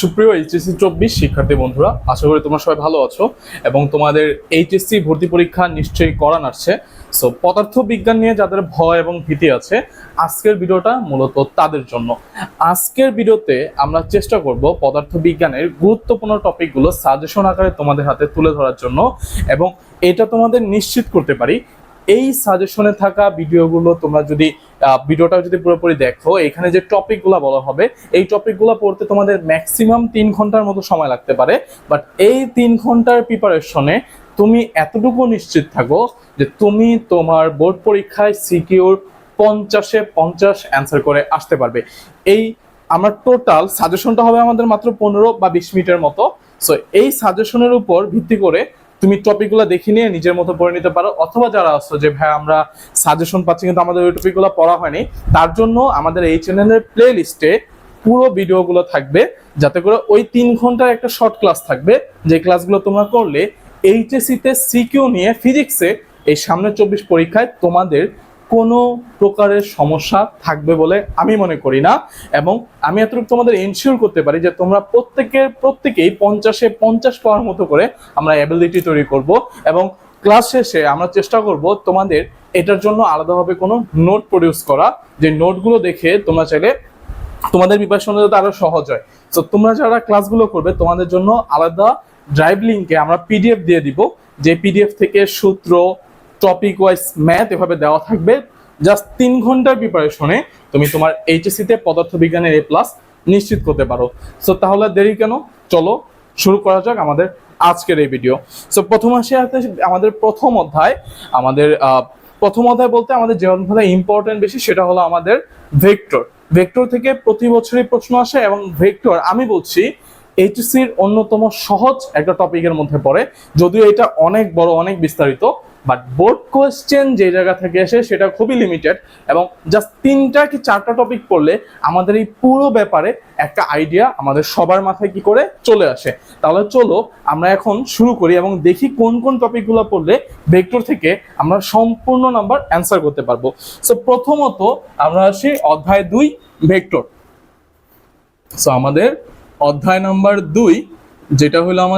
সুপ্রিয় এইচএসসি চব্বিশ শিক্ষার্থী বন্ধুরা, আশা করি তোমরা সবাই ভালো আছো এবং তোমাদের এইচএসসি ভর্তি পরীক্ষা নিশ্চয়ই করান আসছে। সো পদার্থ বিজ্ঞান নিয়ে যাদের ভয় এবং ভীতি আছে, আজকের ভিডিওটা মূলত তাদের জন্য। আজকের ভিডিওতে আমরা চেষ্টা করব পদার্থ বিজ্ঞানের গুরুত্বপূর্ণ টপিকগুলো সাজেশন আকারে তোমাদের হাতে তুলে ধরার জন্য এবং এটা তোমাদের নিশ্চিত করতে পারি এই সাজেশনে থাকা ভিডিওগুলো তোমরা যদি ভিডিওটা যদি পুরোপুরি দেখো, এখানে যে টপিকগুলো বলা হবে, এই টপিকগুলো পড়তে তোমাদের ম্যাক্সিমাম তিন ঘণ্টার মতো সময় লাগতে পারে। বাট এই তিন ঘণ্টার প্রিপারেশনে তুমি এতটুকু নিশ্চিত থাকো যে তুমি তোমার বোর্ড পরীক্ষায় সিকিউর পঞ্চাশে পঞ্চাশ অ্যান্সার করে আসতে পারবে। এই আমার টোটাল সাজেশনটা হবে আমাদের মাত্র পনেরো বা বিশ মিনিটের মতো। সো এই সাজেশনের উপর ভিত্তি করে তুমি টপিকগুলো দেখে নিয়ে নিজের মতো পড়ে নিতে পারো। অথবা যারা আসছো যে, ভাই, আমরা সাজেশন পাচ্ছি কিন্তু আমাদের ওই টপিকগুলো পড়া হয়নি, তার জন্য আমাদের এই চ্যানেলের প্লে লিস্টে পুরো ভিডিওগুলো থাকবে। যাতে করে ওই তিন ঘণ্টার একটা শর্ট ক্লাস থাকবে। যে ক্লাসগুলো তোমরা করলে এইচএসিতে সিকিউ নিয়ে ফিজিক্সে এই সামনে চব্বিশ পরীক্ষায় তোমাদের কোনো প্রকারের সমস্যা থাকবে বলে আমি মনে করি না। এবং আমি এতটুকু তোমাদের এনশিওর করতে পারি যে তোমরা প্রত্যেকের, প্রত্যেকেই পঞ্চাশে পঞ্চাশ পাওয়ার মতো করে আমরা অ্যাবিলিটি তৈরি করব এবং ক্লাস শেষে আমরা চেষ্টা করব তোমাদের এটার জন্য আলাদাভাবে কোনো নোট প্রডিউস করা। যে নোটগুলো দেখে তোমরা চাইলে তোমাদের প্রিপারেশন যাতে আরও সহজ হয়। তো তোমরা যারা ক্লাসগুলো করবে, তোমাদের জন্য আলাদা ড্রাইভ লিঙ্কে আমরা পিডিএফ দিয়ে দিব। যে পিডিএফ থেকে সূত্র টপিক ওয়াইজ ম্যাথ এভাবে দেওয়া থাকবে। জাস্ট তিন ঘণ্টার প্রিপারেশনে তুমি তোমার এইচএসসি তে পদার্থ বিজ্ঞানের এ প্লাস নিশ্চিত করতে পারো। সো তাহলে দেরি কেন? চলো শুরু করা যাক আমাদের আজকের এই ভিডিও সো প্রথম আসে আমাদের প্রথম অধ্যায়। আমাদের প্রথম অধ্যায় বলতে আমাদের যে অধ্যায় ইম্পর্টেন্ট বেশি সেটা হলো আমাদের ভেক্টর ভেক্টর থেকে প্রতি বছরই প্রশ্ন আসে এবং ভেক্টর আমি বলছি এইচএসসির অন্যতম সহজ একটা টপিকের মধ্যে পড়ে, যদিও এটা অনেক বড়, অনেক বিস্তারিত। বাট বোর্ড কোয়েশ্চেন যে জায়গা থেকে আসে সেটা খুবই লিমিটেড এবং জাস্ট তিনটা কি চারটা টপিক পড়লে আমাদের এই পুরো ব্যাপারে একটা আইডিয়া আমাদের সবার মাথায় কি করে চলে আসে। তাহলে চলো আমরা এখন শুরু করি এবং দেখি কোন কোন টপিকগুলো পড়লে ভেক্টর থেকে আমরা সম্পূর্ণ নাম্বার অ্যান্সার করতে পারব। সো প্রথমত আমরা আসি অধ্যায় দুই ভেক্টর সো আমাদের অধ্যায় নাম্বার দুই যেটা হলো আমাদের